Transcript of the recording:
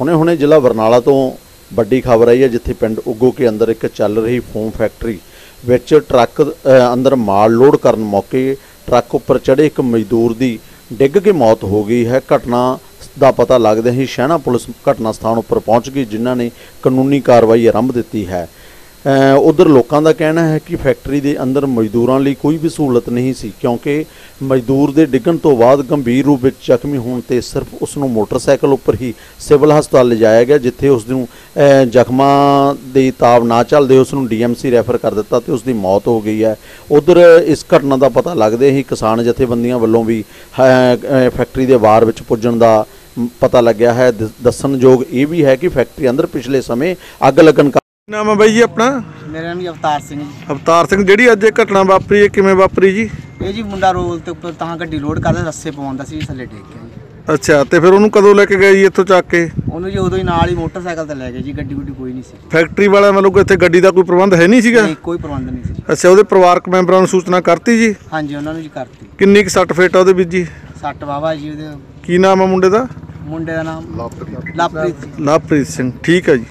ਹੁਣੇ-ਹੁਣੇ ਜ਼ਿਲ੍ਹਾ ਬਰਨਾਲਾ ਤੋਂ ਵੱਡੀ ਖਬਰ ਆਈ ਹੈ, ਜਿੱਥੇ ਪਿੰਡ ਉਗੋ ਕੇ ਅੰਦਰ ਇੱਕ ਚੱਲ ਰਹੀ ਫੋਮ ਫੈਕਟਰੀ ਵਿੱਚ ਟਰੱਕ ਅੰਦਰ ਮਾਲ ਲੋਡ ਕਰਨ ਮੌਕੇ ਟਰੱਕ ਉੱਪਰ ਚੜ੍ਹੇ ਇੱਕ ਮਜ਼ਦੂਰ ਦੀ ਡਿੱਗ ਕੇ ਮੌਤ ਹੋ ਗਈ ਹੈ। ਘਟਨਾ ਦਾ ਪਤਾ ਲੱਗਦਿਆਂ ਹੀ ਸ਼ਹਿਣਾ ਪੁਲਿਸ ਘਟਨਾ ਸਥਾਨ ਉੱਪਰ ਪਹੁੰਚ ਗਈ, ਜਿਨ੍ਹਾਂ ਨੇ ਕਾਨੂੰਨੀ ਕਾਰਵਾਈ ਆਰੰਭ ਦਿੱਤੀ ਹੈ। ਉਧਰ ਲੋਕਾਂ ਦਾ ਕਹਿਣਾ ਹੈ ਕਿ ਫੈਕਟਰੀ ਦੇ ਅੰਦਰ ਮਜ਼ਦੂਰਾਂ ਲਈ ਕੋਈ ਵੀ ਸਹੂਲਤ ਨਹੀਂ ਸੀ, ਕਿਉਂਕਿ ਮਜ਼ਦੂਰ ਦੇ ਡਿੱਗਣ ਤੋਂ ਬਾਅਦ ਗੰਭੀਰ ਰੂਪ ਵਿੱਚ ਜ਼ਖਮੀ ਹੋਣ ਤੇ ਸਿਰਫ ਉਸ ਨੂੰ ਮੋਟਰਸਾਈਕਲ ਉੱਪਰ ਹੀ ਸਿਵਲ ਹਸਪਤਾਲ ਲਿਜਾਇਆ ਗਿਆ, ਜਿੱਥੇ ਉਸ ਨੂੰ ਜ਼ਖਮਾਂ ਦੀ ਤਾਬ ਨਾ ਚੱਲਦੇ ਉਸ ਨੂੰ ਡੀਐਮਸੀ ਰੈਫਰ ਕਰ ਦਿੱਤਾ ਤੇ ਉਸ ਦੀ ਮੌਤ ਹੋ ਗਈ ਹੈ। ਉਧਰ ਇਸ ਘਟਨਾ ਦਾ ਪਤਾ ਲੱਗਦੇ ਹੀ ਕਿਸਾਨ ਜਥੇਬੰਦੀਆਂ ਵੱਲੋਂ ਵੀ ਫੈਕਟਰੀ ਦੇ ਵਾਰ ਵਿੱਚ ਪੁੱਜਣ ਦਾ ਪਤਾ ਲੱਗਿਆ ਹੈ। ਦੱਸਣਯੋਗ ਇਹ ਵੀ ਹੈ ਕਿ ਫੈਕਟਰੀ ਅੰਦਰ ਪਿਛਲੇ ਸਮੇਂ ਅੱਗ ਲੱਗਣ ਕਾਰਨ ਨਾਮ ਹੈ ਬਾਈ ਜੀ ਆਪਣਾ? ਮੇਰਾ ਨਾਮ ਜੀ ਅਵਤਾਰ ਸਿੰਘ ਜੀ। ਅਵਤਾਰ ਸਿੰਘ ਜਿਹੜੀ ਅੱਜ ਇਹ ਘਟਨਾ ਵਾਪਰੀ ਹੈ ਕਿਵੇਂ ਵਾਪਰੀ ਜੀ? ਇਹ ਜੀ ਮੁੰਡਾ ਰੋਲ ਤੇ ਉੱਪਰ ਤਾਂ ਗੱਡੀ ਲੋਡ ਕਰਦਾ ਰੱਸੇ ਪਵਾਉਂਦਾ ਸੀ ਥੱਲੇ ਡਿੱਗ ਗਿਆ ਜੀ। ਅੱਛਾ ਤੇ ਫਿਰ ਉਹਨੂੰ ਕਦੋਂ ਲੈ ਕੇ ਗਏ ਜੀ ਇੱਥੋਂ ਚੱਕ ਕੇ? ਉਹਨੂੰ ਜੀ ਉਦੋਂ ਹੀ ਨਾਲ ਹੀ ਮੋਟਰਸਾਈਕਲ ਤੇ ਲੈ ਗਏ ਜੀ ਗੱਡੀ ਗੁੱਡੀ ਕੋਈ ਨਹੀਂ ਸੀ। ਫੈਕਟਰੀ ਵਾਲਿਆਂ ਵੱਲੋਂ ਕੋਈ ਇੱਥੇ ਗੱਡੀ ਦਾ ਕੋਈ ਪ੍ਰਬੰਧ ਹੈ ਨਹੀਂ ਸੀਗਾ? ਨਹੀਂ, ਕੋਈ ਪ੍ਰਬੰਧ ਨਹੀਂ ਸੀ। ਅੱਛਾ ਉਹਦੇ ਪਰਿਵਾਰਕ ਮੈਂਬਰਾਂ ਨੂੰ ਸੂਚਨਾ ਕਰਤੀ ਜੀ? ਹਾਂਜੀ ਉਹਨਾਂ ਨੂੰ ਜੀ ਕਰਤੀ। ਕਿੰਨੀ ਕੁ ਸੱਟ ਫੇਟ ਆ ਉਹਦੇ ਵਿੱਚ ਜੀ? ਸੱਟ ਵਾਵਾ ਜੀ ਉਹਦੇ। ਕੀ ਨਾਮ ਹੈ ਮੁੰਡੇ ਦਾ? ਮੁੰਡੇ ਦਾ ਨਾਮ ਲਵਪ੍ਰੀਤ। ਸੀ ਲਵਪ੍ਰੀਤ ਸਿੰਘ ਠੀਕ ਹੈ ਜੀ।